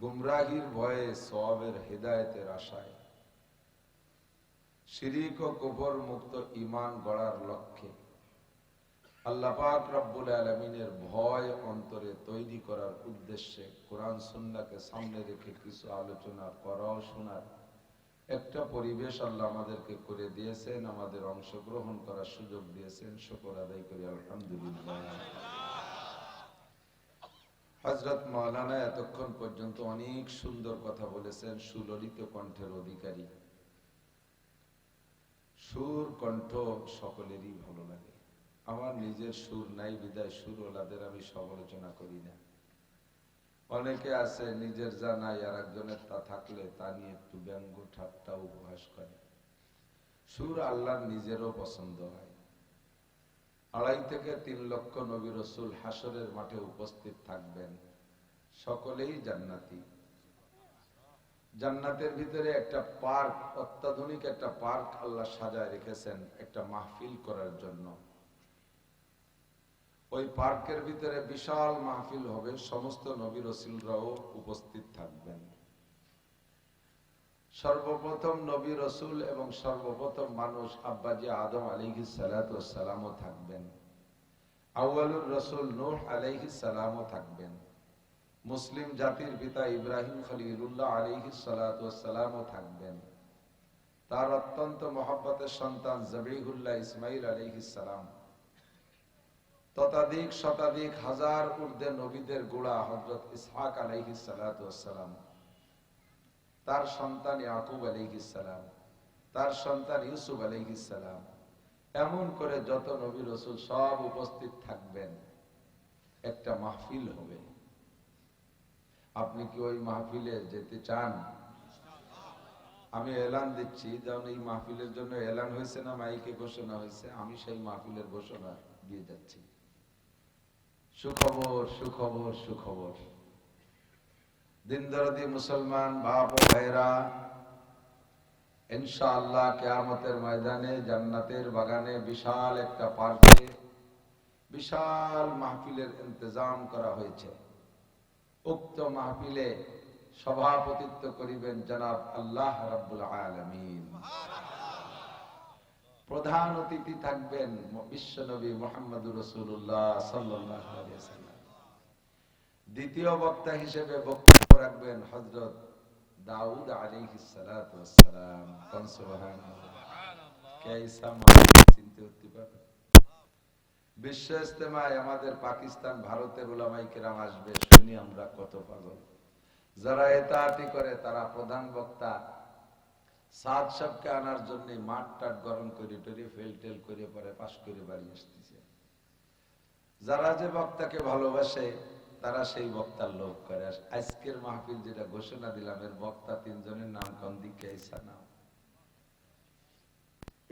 গুমরাহির ভয়ে সবের হেদায়েতের আশায়। শিরিক ও কুফর মুক্ত ইমান গড়ার লক্ষ্যে আল্লাহ পাক রব্বুল আলমিনের ভয় অন্তরে তৈরি করার উদ্দেশ্যে কোরআন সুন্নাকে সামনে রেখে কিছু আলোচনা করাও শোনার একটা পরিবেশ আল্লাহ আমাদেরকে করে দিয়েছেন, আমাদের অংশগ্রহণ করার সুযোগ দিয়েছেন। শুকর আদায় করি, আলহামদুলিল্লাহ। হজরত মৌলানা এতক্ষণ পর্যন্ত অনেক সুন্দর কথা বলেছেন সুললিত কণ্ঠের অধিকারী। সুর কণ্ঠ সকলেরই ভালো লাগে। আমার নিজের সুর নাই, বিদায় সুর ওলাদের আমি সমালোচনা করি না। অনেকে আছে, নিজের জানাই আর একজনের তা থাকলে তা নিয়ে একটু ব্যঙ্গ ঠাট্টা উপহাস করে। সুর আল্লাহর নিজেরও পছন্দ হয়। আড়াই থেকে তিন লক্ষ নবী রসুল হাসরের মাঠে উপস্থিত থাকবেন। সকলেই জান্নাতি। জান্নাতের ভিতরে একটা পার্ক, অত্যাধুনিক একটা পার্ক আল্লাহ সাজায় রেখেছেন, একটা মাহফিল করার জন্য। ওই পার্কের ভিতরে বিশাল মাহফিল হবে, সমস্ত নবী রসুলরাও উপস্থিত থাকবেন। সর্বপ্রথম নবী রসুল এবং সর্বপ্রথম মানুষ আব্বাজি আদম আলিহি সালামও থাকবেন। আউয়ালুর রসুল নূহ আলাইহি সালামও থাকবেন। মুসলিম জাতির পিতা ইব্রাহিম খলিলুল্লাহ আলিহি সালামও থাকবেন। তার অত্যন্ত মহব্বতের সন্তান জবিহুল্লাহ ইসমাইল আলিহি সালাম। ততাধিক শতাধিক হাজার ঊর্ধ্বে নবীদের গোড়া হজরত ইসহাক আলাইহি সালাম তার সন্তান ইয়াকুব আলাইহিসালাম তার সন্তান ইউসুফ আলাইহিসালাম এমন করে যত নবী রসুল সব উপস্থিত থাকবেন, একটা মাহফিল হবে। আপনি কি ওই মাহফিলে যেতে চান? আমি এলান দিচ্ছি, যেমন এই মাহফিলের জন্য এলান হয়েছে না, মাইকে ঘোষণা হয়েছে, আমি সেই মাহফিলের ঘোষণা দিয়ে যাচ্ছি। সুখবর সুখবর সুখবর। দিনদরদি মুসলমান, বাপ ভাইরা, ইনশাআল্লাহ কেয়ামতের ময়দানে, জান্নাতের বাগানে বিশাল একটা পার্কে বিশাল মাহফিলের ইন্তজাম করা হয়েছে। উক্ত মাহফিলে সভাপতিত্ব করিবেন জনাব আল্লাহ রাব্বুল আলামিন। প্রধান অতিথি থাকবেন বিশ্বনবী মোহাম্মদুর রসুল্লাহ আলাইহি দ্বিতীয় বক্তা হিসেবে বক্তব্য রাখবেন হজরত দাউদ আলাইহিস সালাতু ওয়াসসালাম কোন সুবহানাল্লাহ? কেইসা মাহফিল চিনতে হতে পারে? বিশ্ব ইস্তেমায় আমাদের পাকিস্তান ভারতের উলামাই কেরাম আসবে শুনি আমরা কত পাগল। যারা এতাহাতি করে তারা প্রধান বক্তা। সাদ সবকে আনার জন্য মাঠ টাট গরম করে টরে ফেল টেল করে পরে পাশ করে বাড়ি আসতেছে। যারা যে বক্তাকে ভালোবাসে তারা সেই বক্তার লোক করে। আজকের মাহফিল যেটা ঘোষণা দিলাম, এর বক্তা তিনজনের নাম কন দিকে নাম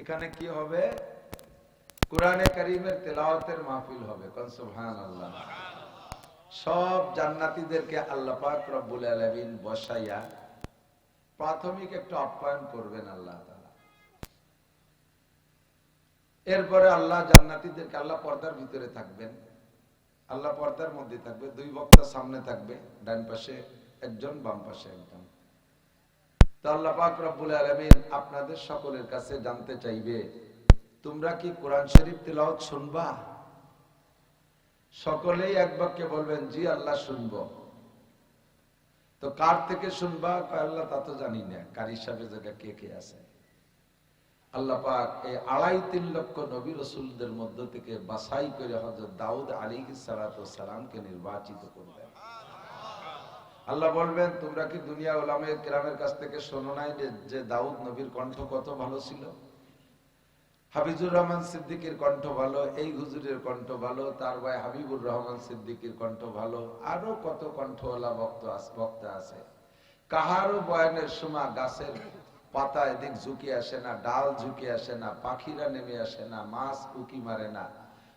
এখানে কি হবে? কোরআনে করিমের তেলাওয়াতের মাহফিল হবে, কন সুবহানাল্লাহ। সব জান্নাতীদেরকে আল্লাহ পাক রব্বুল আলামিন বসাইয়া প্রাথমিক একটা আপ্যায়ন করবেন আল্লাহ এরপরে আল্লাহ জান্নাতীদেরকে আল্লাহ পর্দার ভিতরে থাকবেন। আল্লাহ পর্দার মধ্যে থাকবে, দুই বক্তা সামনে থাকবে, ডান পাশে একজন, বাম পাশে একজন। তো আল্লাহ পাক রব্বুল আলামিন আপনাদের সকলের কাছে জানতে চাইবে, তোমরা কি কোরআন শরীফ তেলাওয়াত শুনবা? সকলেই এক বাক্যে বলবেন, জি, আল্লাহ শুনব। তো কার থেকে শুনবা? আল্লাহ তা তো জানি না। কার হিসাবে জায়গা কে কে আছে? আল্লাহ পাক এই আড়াই তিন লক্ষ নবী রসুলদের মধ্য থেকে বাছাই করে হজরত দাউদ আলী সালামকে নির্বাচিত করবেন আল্লাহ বলবেন, তোমরা কি দুনিয়া ওলামের কেরামের কাছ থেকে শোনো নাই যে দাউদ নবীর কণ্ঠ কত ভালো ছিল? হাবিজুর রহমান সিদ্দিকের কণ্ঠ ভালো, এই হুজুরের কণ্ঠ ভালো, তার ভাই হাবিবুর রহমান সিদ্দিকের কণ্ঠ ভালো, আরও কত কণ্ঠওয়ালা বক্তা বক্তা আছে। কাহারও বয়ানের সময় গাছের পাতা এদিক ঝুঁকে আসে না, ডাল ঝুঁকে আসে না, পাখিরা নেমে আসে না, মাছ উকি মারে না।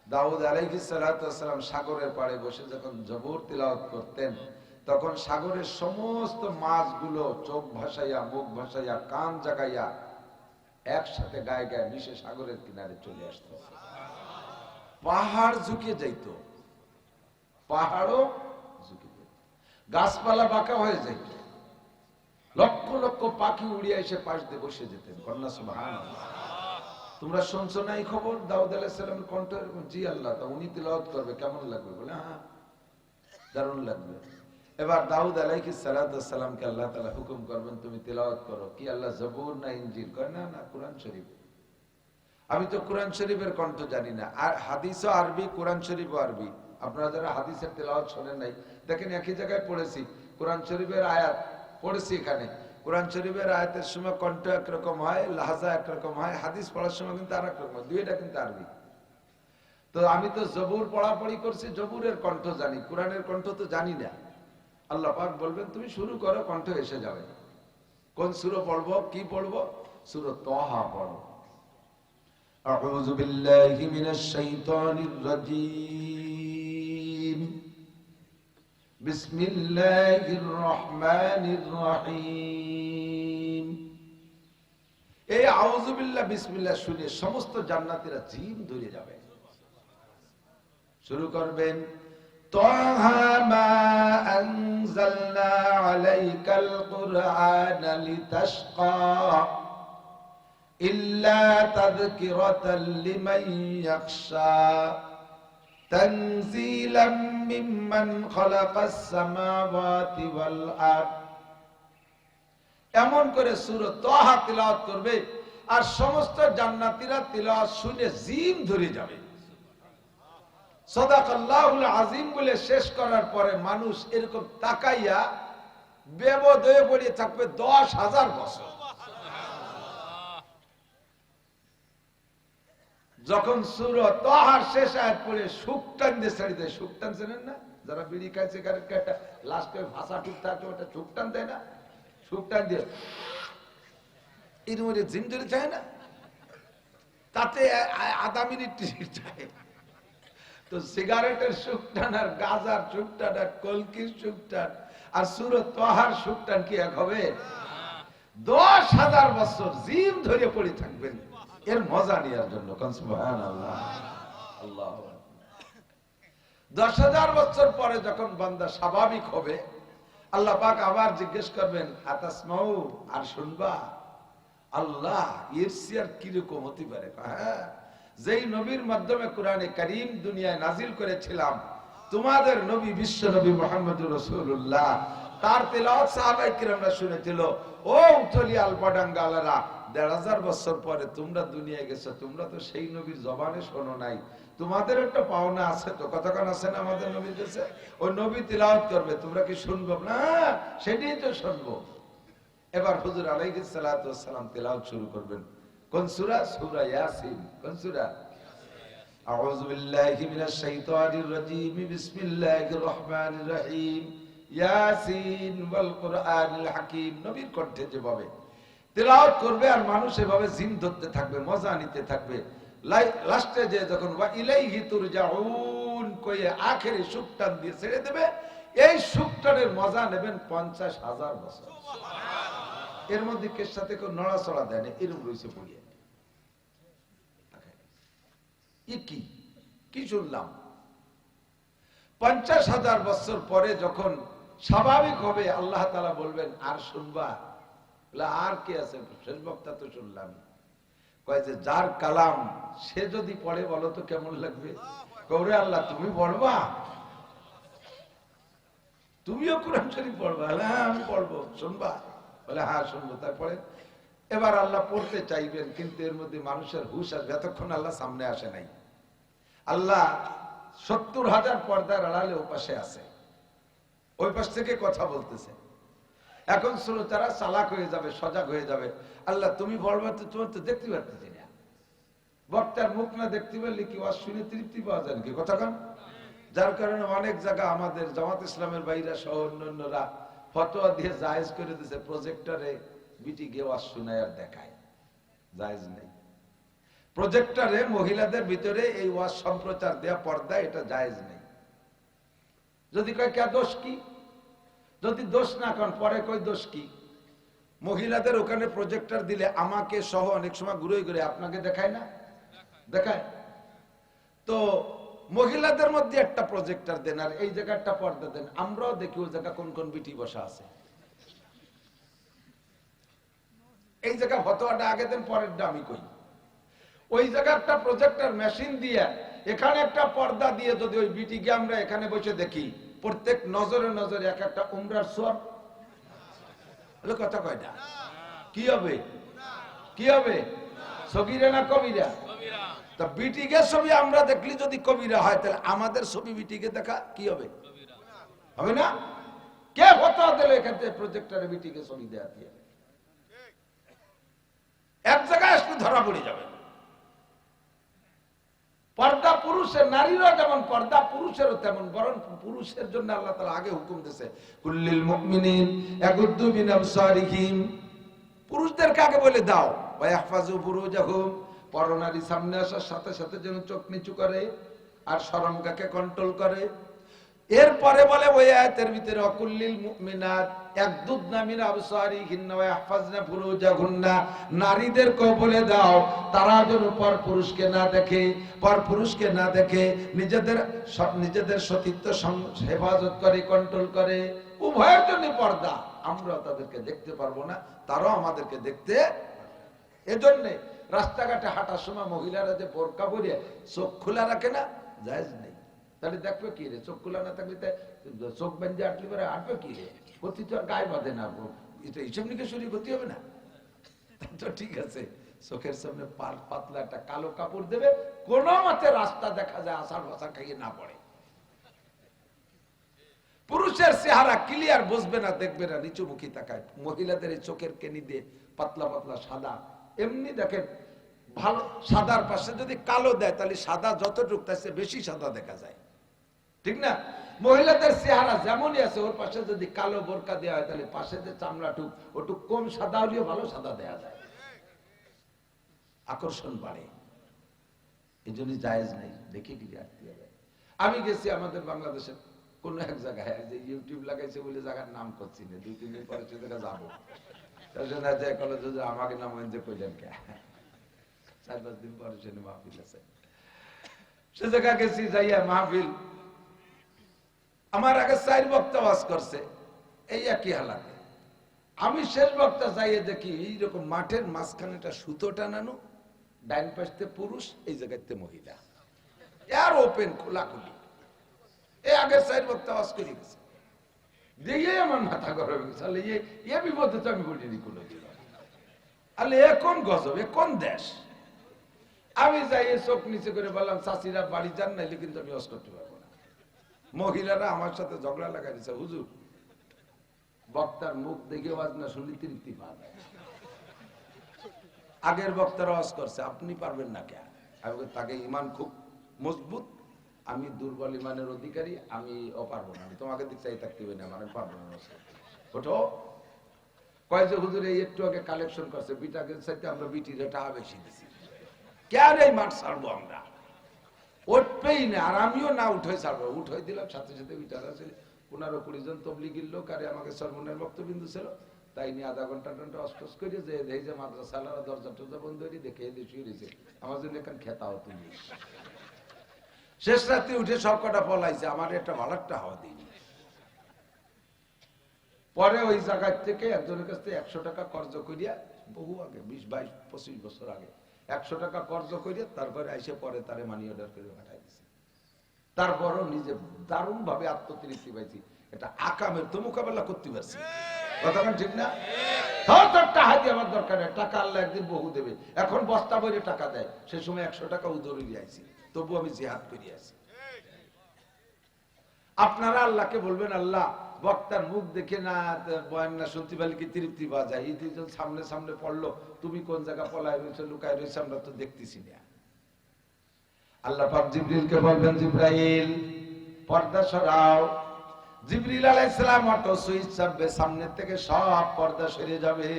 দাউদ আলাইহি সালাম সাগরের পাড়ে বসে যখন জবর তিলাওয়াত করতেন, তখন সাগরের সমস্ত মাছগুলো চোখ ভাসাইয়া, মুখ ভাসাইয়া, কান জাগাইয়া একসাথে গায়ে গায়ে মিশে সাগরের কিনারে চলে আসতো। পাহাড় ঝুঁকে যাইত। পাহাড়ও ঝুঁকে যেত গাছপালা বাঁকা হয়ে যায় লক্ষ লক্ষ পাখি উড়িয়ে এসে পাশ দিয়ে বসে যেতেন। কন্যা, সুবহানাল্লাহ। তোমরা শুনছো না এই খবর? দাউদ আলাইসালাম কণ্ঠ জি আল্লাহ, তা উনি তিলাওয়াত করবে, কেমন লাগবে? বলে হ্যাঁ দারুণ লাগবে। এবার দাউদ আলাইহি সালামকে আল্লাহ তাআলা হুকুম করবেন, তুমি তিলাওয়াত করো। কি আল্লাহ, জবুর না ইনজিল? কয়, না না, কোরআন শরীফ। আমি তো কোরআন শরীফের কণ্ঠ জানি না। আর হাদিসও আরবি, কোরআন শরীফও আরবি। আপনারা যারা হাদিসের তেলাওয়াত শোনেন নাই, দেখেন একই জায়গায় পড়েছি। কোরআন শরীফের আয়াত পড়েছি এখানে কোরআন শরীফের আয়াতের সময় কণ্ঠ একরকম হয় লাহাজা একরকম হয় হাদিস পড়ার সময় কিন্তু আর একরকম হয় দুইটা কিন্তু আরবি তো আমি তো জবুর পড়াপড়ি করছি জবুরের কণ্ঠ জানি কোরআনের কণ্ঠ তো জানি না আল্লাহ পাক বলবেন তুমি শুরু করো কণ্ঠ এসে যাবে কোন সুরো পড়বো কি পড়বো সুরো তহা পড়ো أعوذ بالله من الشيطان الرجيم بسم الله الرحمن الرحيم এই আউযুবিল্লাহ বিসমিল্লাহ শুনে সমস্ত জান্নাতীরা জিম ধরে যাবে শুরু করবেন তাহা মা আনজালনা আলাইকাল কুরআন লিতাশকা إلا تذكرة لمن يخشى تنزيلا ممن خلق السماوات والأرض এমন করে সুরত তহা তিলাওয়াত করবে আর সমস্ত জান্নাতীরা তিলাওয়াত শুনে জিম ধরে যাবে সদাকাল্লাহুল আজিম বলে শেষ করার পরে মানুষ এরকম তাকাইয়া বেবদয়ে পড়িয়ে থাকবে দশ হাজার বছর যখন সুর তহার শেষ আয়াত পড়ে শুকটান দিয়ে ছেড়ে দেয়। শুকটান চেনেন না? যারা বিড়ি খায় সিগারেট খায় একটা লাস্টে ভাষা টুক থাকে ওটা শুকটান দেয় না। শুকটান দিয়ে এর মধ্যে জিম ধরে চায় না? তাতে আধা মিনিট চায় তো সিগারেটের শুকটান আর গাজার শুকটান আর কলকির শুকটান আর সুর তহার শুকটান কি এক হবে? দশ হাজার বছর জিম ধরে পড়ে থাকবেন। এর মজা নেওয়ার জন্য। দশ হাজার বছর পরে যখন বান্দা স্বাভাবিক হবে, আল্লাহ পাক আবার জিজ্ঞেস করবেন, আতাসমাউ, আর শুনবা? আল্লাহ, এর সিয়ার কীরকম হতে পারে? হ্যাঁ যেই নবীর মাধ্যমে কোরআনে করিম দুনিয়ায় নাজিল করেছিলাম, তোমাদের নবী বিশ্ব নবী মোহাম্মদ রসুল্লাহ তার তেলাওয়াত সাহাবাই কিরামরা শুনেছিল, ও উতলি আলপাডাঙ্গালারা দেড় হাজার বছর পরে তোমরা দুনিয়ায় গেছো, তোমরা তো সেই নবীর জবানে শোনো নাই। তোমাদের একটা পাওনা আছে তো কতক্ষণ আছে না আমাদের নবীর কাছে? ওই নবী তিলাওয়াত করবে, তোমরা কি শুনব? না, সেটাই তো শুনব। এবার হুজুর আলাইহিস সালাতু শুরু করবেন। কোন সূরা ইয়াসিন। কোন সূরা? আউযু বিল্লাহি মিনাশ শাইতানির রাজীম। বিসমিল্লাহির রহমানির রহিম। ইয়াসিন ওয়াল কুরআনিল হাকীম। নবীর কণ্ঠে যেভাবে তেলাওয়াত করবে আর মানুষ এভাবে জিম ধরতে থাকবে মজা নিতে থাকবে। লাস্টে যে যখন ওয়া ইলাইহি তুরজাউন কয়ে আখেরি সুকটান দিয়ে ছেড়ে দেবে এই সুকটানের মজা নেবেন পঞ্চাশ হাজার বছর। এর মধ্যে কে সাথে কেউ নড়াচড়া দেয় না এরকম রয়েছে পড়িয়ে কি? কি শুনলাম? পঞ্চাশ হাজার বছর পরে যখন স্বাভাবিক হবে আল্লাহ তালা বলবেন আর শুনবা? আর কে আছে? শেষ বক্তা তো শুনলাম। কয় যে, যার কালাম, সে যদি পড়ে বলো তো কেমন লাগবে? কৌরে আল্লাহ, তুমি পড়বা? তুমিও কোরআন শরীফ পড়বা? হ্যাঁ আমি পড়ব, শুনবা? বলে হ্যাঁ শুনব। তারপরে এবার আল্লাহ পড়তে চাইবেন, কিন্তু এর মধ্যে মানুষের হুশ আসবে। এতক্ষণ আল্লাহ সামনে আসে নাই। আল্লাহ সত্তর হাজার পর্দার আড়ালে ওপাশে আছে। ওই পাশ থেকে কথা বলতেছে। এখন শ্রোতারা চালাক হয়ে যাবে, সজাগ হয়ে যাবে। আল্লাহ, তুমি বলবে তো, তোমার তো দেখতে পারতেছি না। বক্তার মুখ না দেখতে পারলে কি ওয়াজ শুনে তৃপ্তি পাওয়া যায় নাকি? কথা কন। যার কারণে অনেক জায়গা আমাদের জামাত ইসলামের বাইরা সহ অন্যান্যরা ফটোয়া দিয়ে জায়েজ করে দিছে প্রজেক্টরে বিটি গিয়ে ওয়াজ শুনায় আর দেখায়। জায়েজ নেই। প্রজেক্টরে মহিলাদের ভিতরে এই ওয়াজ সম্প্রচার দেয়া পর্দা, এটা জায়েজ নেই। যদি কয়, কে দোষ কি? যদি দোষ না কন পরে কই দোষ কি? মহিলাদের ওখানে প্রজেক্টর দিলে আমাকে সহ অনেক সময় ঘুরে ঘুরে, আপনাকে দেখায় না? দেখায়? তো মহিলাদের মধ্যে একটা প্রজেক্টর দেন, আর এই জায়গা একটা পর্দা দেন, আমরাও দেখি ওই জায়গা কোন কোন বিটি বসা আছে। এই জায়গা ফতোয়াটা আগে দেন, পরেরটা আমি কই। ওই জায়গা একটা প্রজেক্টর মেশিন দিয়ে, এখানে একটা পর্দা দিয়ে যদি ওই বিটিকে আমরা এখানে বসে দেখি প্রত্যেক নজরে নজরে এক একটা উমরার সব। কথা কয়টা কি হবে? কি হবে? সগিরা না কবিরা? তা বিটিকে ছবি আমরা দেখলি যদি কবিরা হয়, তাহলে আমাদের ছবি বিটিকে দেখা কি হবে? হবে না? কে হতো দিল এখান থেকে প্রজেক্টরে বিটিকে ছবি দেওয়া দিয়ে? এক জায়গায় আসলে ধরা পড়ে যাবে। পর্দা পুরুষের নারীরা যেমন পর্দা, পুরুষেরও তেমন। বরং পুরুষের জন্য আল্লাহ তালা আগে হুকুম দিয়েছে, কুল্লিল মুকমিনিন ইয়াগুদ্দু মিন পুরুষদেরকে আগে বলে দাও ওয়াহফাজু ফুরুজাহুম পরনারী সামনে আসার সাথে সাথে যেন চোখ নিচু করে, আর সরমকাকে কন্ট্রোল করে। এরপরে বলে, ওই আয়াতের ভিতরে, অকুল্লিল মুমিনাত আবসারি দাও, তারা যেন পর পুরুষকে না দেখে, পর পুরুষকে না দেখে, নিজেদের নিজেদের সতীত্ব হেফাজত করে কন্ট্রোল করে। উভয়ের জন্য পর্দা। আমরা তাদেরকে দেখতে পারব না, তারাও আমাদেরকে দেখতে এজন্যে রাস্তাঘাটে হাঁটার সময় মহিলারা যে বোরকা পরে চোখ খোলা রাখে না, জায়েজ নেই। তাহলে দেখবে কি রে? চোখ খোলা না থাকলে চোখ বেঁধে আটলি পরে আটবে কি রে? ক্ষতি তো আর গায়ে বাঁধে না এটা হিসেব নিকেশ শরীর ক্ষতি হবে না? তো ঠিক আছে। চোখের সামনে পাতলা একটা কালো কাপড় দেবে, কোনো মতে রাস্তা দেখা যায় আষাঢ় ভাষা খাইয়ে না পড়ে। পুরুষের চেহারা ক্লিয়ার বুঝবে না, দেখবে না, নিচু মুখী তাকায়। মহিলাদের এই চোখের কেনি দিয়ে পাতলা পাতলা সাদা। এমনি দেখেন, ভালো সাদার পাশে যদি কালো দেয়, তাহলে সাদা যতটুক, তার বেশি সাদা দেখা যায়। ঠিক না? মহিলাদের চেহারা যেমনই আছে, ওর পাশে যদি কালো বোরকা দেওয়া হয়, তাহলে পাশে যে চামড়াটুক ওটুক কম সাদা হলেও ভালো সাদা দেওয়া যায়। আকর্ষণ বাড়ে। এই জন্য জায়েজ নাই, দেখে কি আমি গেছি আমাদের বাংলাদেশের কোন এক জায়গায় যে ইউটিউব লাগাইছে বলে জায়গার নাম করছি না, দুই, তিন দিন পরে সে জায়গায় যাব যে আমাকে নাম এনজয় করলেন কে? চার, পাঁচ দিন পরে সে মাহফিল আছে। সে জায়গা গেছি, যাইয়া মাহফিল আমার আগে চার বক্তা ওয়াজ করছে, এই একই হালাতে। আমি শেষ বক্তা যাইয়ে দেখি এইরকম মাঠের মাঝখানে একটা সুতো টানানো, ডাইন পাশতে পুরুষ, এই জায়গাতে মহিলা। আর ওপেন খোলাখুলি এ আগে চার বক্তা ওয়াজ করে গেছে। দিয়ে আমার মাথা গরম গেছে। এ বিপদে তো আমি বলিনি কোনো দিন আলে এ কোন গজব, এ কোন দেশ? আমি যাই চোখ নিচে করে বললাম চাষিরা বাড়ি যান, নাইলে কিন্তু আমি অস করতে পারব। মহিলারা আমার সাথে ঝগড়া লাগা দিছে হুজুর। বক্তার মুখ দেখে ওয়াজ না শুনলে তৃপ্তি পাওয়া যায় আগের বক্তারা ওয়াজ করছে, আপনি পারবেন না কে আমি তাকে ইমান খুব মজবুত, আমি দুর্বল ইমানের অধিকারী, আমি ও পারব না। তোমাকে দিক চাই, থাকতে হবে না মানে পারব না। ওঠো। কয় যে হুজুর, এই একটু আগে কালেকশন করছে বিটাকে চাইতে আমরা বিটির টাকা বেশি দিছি। কেন এই মাঠ ছাড়বো আমরা? উঠবেই না, আর আমিও না উঠে ছাড়বো। উঠে দিলাম, সাথে সাথে বিটার আছে। পনেরো কুড়ি জন তবলিগির লোক, আর আমাকে সর্বনের বক্তবিন্দু ছিল। তাই নিয়ে আধা ঘণ্টা ঘণ্টা অস্টস করে যে, এই যে মাদ্রাসা দরজা টরজা বন্ধ করে, দেখে এদের শুয়ে রয়েছে। আমার জন্য এখানে খেতা হতো শেষ রাত্রে উঠে সব কটা পলাইছে, আমার একটা ভালো একটা হাওয়া দিইনি। পরে ওই জায়গা থেকে একজনের কাছ থেকে একশো টাকা কর্জ করিয়া বহু আগে, বিশ, বাইশ, পঁচিশ বছর আগে একশো টাকা কর্জ করিয়া তারপরে আইসে পরে তারে মানি অর্ডার করে পাঠাই দিছে। তারপরও নিজে দারুণ ভাবে আত্মতৃপ্তি পাইছি। এটা আকামের তো মোকাবেলা করতে পারছি। করি আপনারা আল্লাহকে বলবেন, আল্লাহ বক্তার মুখ দেখে না বয়ান না শুনতে পারলে কি তৃপ্তি পাওয়া যায়? এই দুজন সামনে সামনে পড়ল, তুমি কোন জায়গা পলায় রয়েছে, লুকায় রয়েছে, আমরা তো দেখতেছি না। আল্লাহ পাক জিবরিলকে বলবেন, জিব্রাইল, পর্দা সরাও। জিবরিল আলাইহিস সালাম অটো সুইচ চাপবে, সামনে থেকে সব পর্দা সরে যাবে।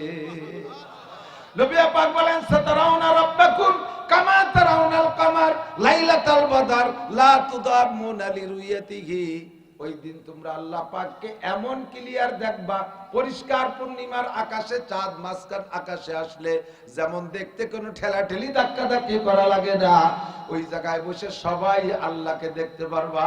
নবী পাক বলেন, সাতারাউনা রাব্বাকুম কামা তারাউনাল কামার, লাইলাতাল বদর, লা তুদামুনা লিরুয়াতিহি ওই দিন তোমরা আল্লাহ পাককে এমন ক্লিয়ার দেখবা, পরিষ্কার পূর্ণিমার আকাশে চাঁদ মাঝখান আকাশে আসলে যেমন দেখতে কোনো ঠেলা ঠেলি ধাক্কা ধাক্কি করা লাগে না, ওই জায়গায় বসে সবাই আল্লাহকে দেখতে পারবা।